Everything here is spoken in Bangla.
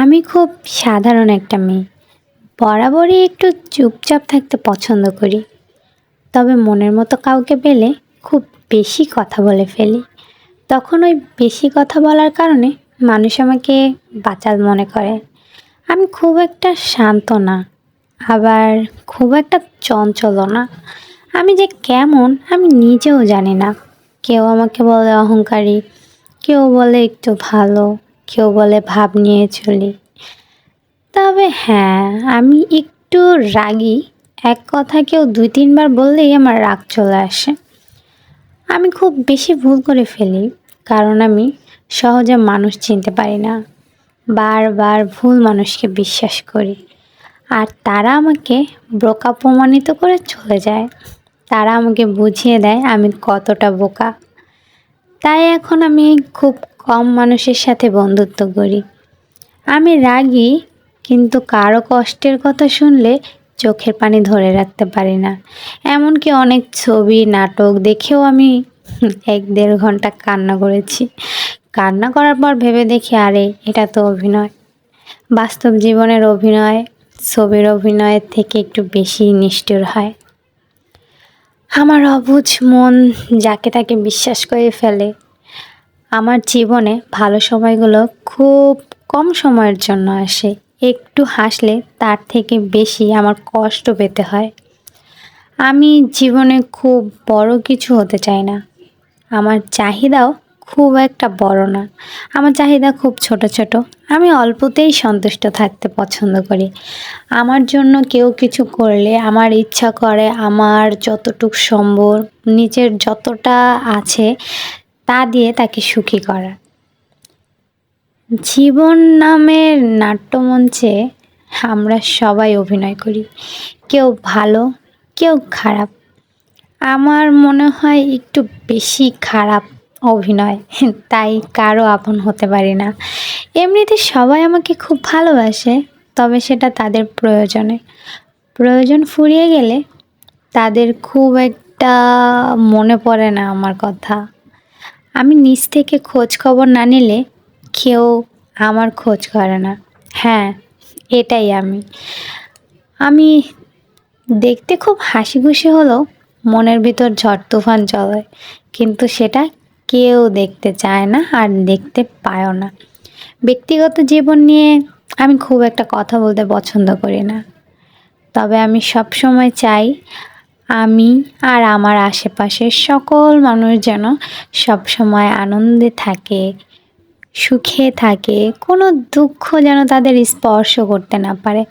আমি খুব সাধারণ একটা মেয়ে। বরাবরই একটু চুপচাপ থাকতে পছন্দ করি। তবে মনের মতো কাউকে পেলে খুব বেশি কথা বলে ফেলি। তখন ওই বেশি কথা বলার কারণে মানুষ আমাকে বাচাল মনে করে। আমি খুব একটা শান্ত না, আবার খুব একটা চঞ্চল না। আমি যে কেমন আমি নিজেও জানি না। কেউ আমাকে বলে অহংকারী, কেউ বলে একটু ভালো। কেউ বলে ভাব নিয়ে চলি। তবে হ্যাঁ আমি একটু রাগী। এক কথা কেউ দুই, তিনবার বললেই আমার রাগ চলে আসে। আমি খুব বেশি ভুল করে ফেলি, কারণ আমি সহজে মানুষ চিনতে পারি না। বারবার ভুল মানুষকে বিশ্বাস করি। আর তারা আমাকে বোকা প্রমাণিত করে চলে যায়। তারা আমাকে বুঝিয়ে দেয় আমি কতটা বোকা। তাই এখন আমি খুব কম মানুষের সাথে বন্ধুত্ব করি। আমি রাগী, কিন্তু কারও কষ্টের কথা শুনলে চোখের পানি ধরে রাখতে পারি না। এমনকি অনেক ছবি, নাটক দেখেও আমি এক দেড় ঘণ্টা কান্না করেছি। কান্না করার পর ভেবে দেখি, আরে, এটা তো অভিনয়। বাস্তব জীবনের অভিনয়, ছবির অভিনয়ের থেকে একটু বেশি নিষ্ঠুর হয়। আমার অবুঝ মন যাকে তাকে বিশ্বাস করে ফেলে আমার জীবনে ভালো সময়গুলো খুব কম সময়ের জন্য আসে। একটু হাসলে তার থেকে বেশি আমার কষ্ট পেতে হয়। আমি জীবনে খুব বড় কিছু হতে চাই না। আমার চাহিদাও খুব একটা বড় না। আমার চাহিদা খুব ছোট ছোট। আমি অল্পতেই সন্তুষ্ট থাকতে পছন্দ করি। আমার জন্য কেউ কিছু করলে আমার ইচ্ছা করে আমার যতটুক সম্ভব, নিজের যতটা আছে তা দিয়ে তাকে সুখী করা। জীবন নামের নাট্যমঞ্চে আমরা সবাই অভিনয় করি। কেউ ভালো, কেউ খারাপ। আমার মনে হয় একটু বেশি খারাপ অভিনয়, তাই কারও আপন হতে পারি না। এমনিতে সবাই আমাকে খুব ভালোবাসে, তবে সেটা তাদের প্রয়োজনে। প্রয়োজন ফুরিয়ে গেলে তাদের খুব একটা মনে পড়ে না আমার কথা। আমি নিজ থেকে খোঁজ খবর না নিলে কেউ আমার খোঁজ করে না। হ্যাঁ এটাই আমি। আমি দেখতে খুব হাসি খুশি হলেও মনের ভিতর ঝড় তুফান চলে, কিন্তু সেটা কেউ দেখতে চায় না আর দেখতে পায়ও না। ব্যক্তিগত জীবন নিয়ে আমি খুব একটা কথা বলতে পছন্দ করি না। তবে আমি সব সময় চাই আমি আর আমার আশেপাশের সকল মানুষ যেন সব সময় আনন্দে থাকে, সুখে থাকে। কোনো দুঃখ যেন তাদের স্পর্শ করতে না পারে।